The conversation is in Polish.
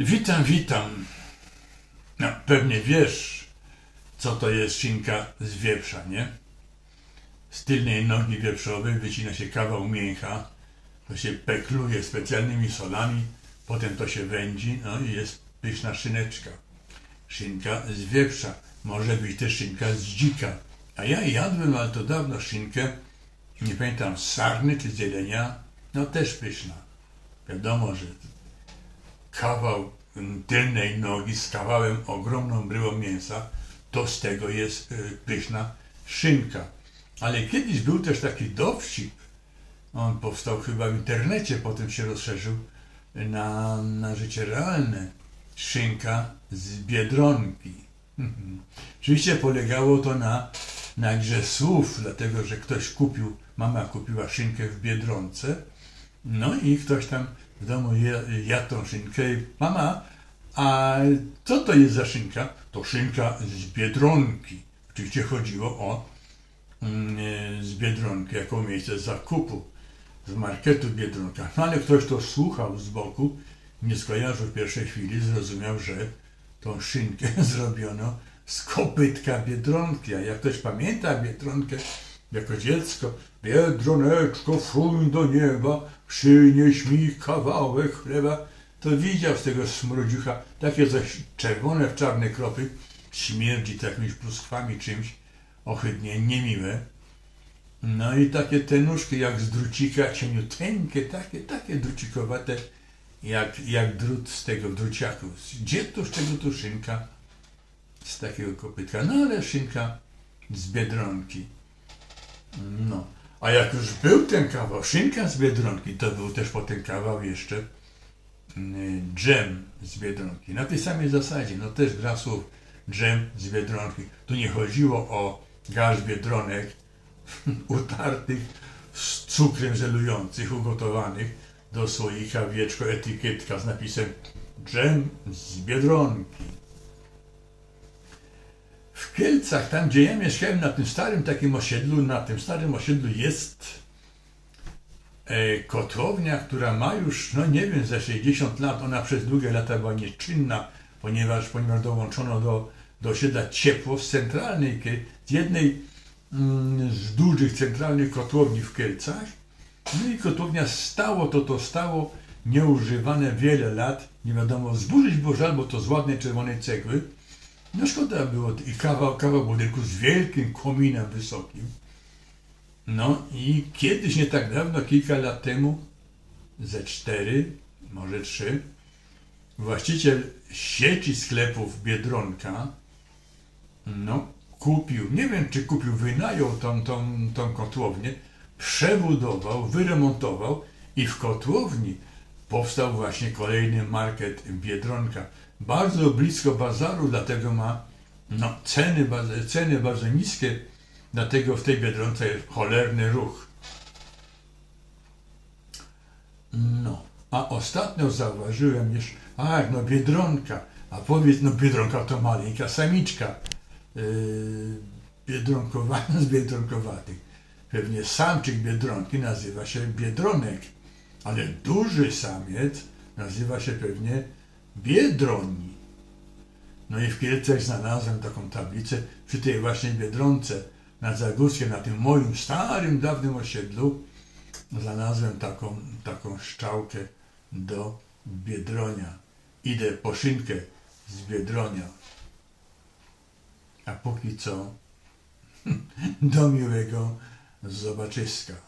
Witam, witam. No, pewnie wiesz, co to jest szynka z wieprza, nie? Z tylnej nogi wieprzowej wycina się kawał mięcha, to się pekluje specjalnymi solami, potem to się wędzi, no i jest pyszna szyneczka. Szynka z wieprza, może być też szynka z dzika. A ja jadłem, ale to dawno szynkę, nie pamiętam, z sarny czy z no też pyszna. Wiadomo, że kawał tylnej nogi z kawałem ogromną bryłą mięsa, to z tego jest y, pyszna szynka. Ale kiedyś był też taki dowcip, on powstał chyba w internecie, potem się rozszerzył na, na życie realne. Szynka z Biedronki. Oczywiście polegało to na, na grze słów, dlatego że ktoś kupił, mama kupiła szynkę w Biedronce, no i ktoś tam w domu jadł tą szynkę i mama, a co to jest za szynka? To szynka z Biedronki. Oczywiście chodziło o mm, z Biedronki jako miejsce zakupu, z marketu Biedronka. No ale ktoś to słuchał z boku, nie skojarzył w pierwszej chwili, zrozumiał, że tą szynkę zrobiono z kopytka Biedronki. A jak ktoś pamięta Biedronkę jako dziecko, Biedroneczko, fuj do nieba, przynieś mi kawałek chleba, to widział z tego smrodziucha takie coś czerwone w czarne kropy, śmierdzi to jakimiś pluskwami czymś, ohydnie, niemiłe. No i takie te nóżki jak z drucika, cieniuteńkie, takie, takie drucikowate, jak, jak drut z tego druciaku. Gdzie to z czego tu szynka z takiego kopytka? No ale szynka z Biedronki. No. A jak już był ten kawał, szynka z Biedronki, to był też potem kawał jeszcze mm, dżem z Biedronki. Na tej samej zasadzie, no też gra słów dżem z Biedronki. Tu nie chodziło o garść Biedronek utartych z cukrem żelujących, ugotowanych do słoika wieczko etykietka z napisem dżem z Biedronki. Kielcach, tam gdzie ja mieszkałem, na tym starym takim osiedlu, na tym starym osiedlu jest e, kotłownia, która ma już, no nie wiem, ze 60 lat. Ona przez długie lata była nieczynna, ponieważ, ponieważ dołączono do, do osiedla ciepło z centralnej, z jednej mm, z dużych centralnych kotłowni w Kielcach. No i kotłownia stało, to to stało, nieużywane wiele lat. Nie wiadomo, zburzyć było żal, bo to z ładnej czerwonej cegły no szkoda było i kawał, kawał budynku z wielkim kominem wysokim. No i kiedyś, nie tak dawno, kilka lat temu, ze cztery, może trzy, właściciel sieci sklepów Biedronka, no, kupił, nie wiem czy kupił, wynajął tą, tą, tą kotłownię, przebudował, wyremontował i w kotłowni powstał właśnie kolejny market Biedronka bardzo blisko bazaru, dlatego ma no, ceny, ceny bardzo niskie, dlatego w tej Biedronce jest cholerny ruch. No, a ostatnio zauważyłem jeszcze, a no Biedronka, a powiedz, no Biedronka to maleńka samiczka, yy, z biedronkowatych. Pewnie samczyk biedronki nazywa się biedronek, ale duży samiec nazywa się pewnie Biedroni. No i w Kielcach znalazłem taką tablicę przy tej właśnie Biedronce nad Zagórskiem, na tym moim starym, dawnym osiedlu. Znalazłem taką, taką szczałkę do Biedronia. Idę po szynkę z Biedronia. A póki co do miłego zobaczyska.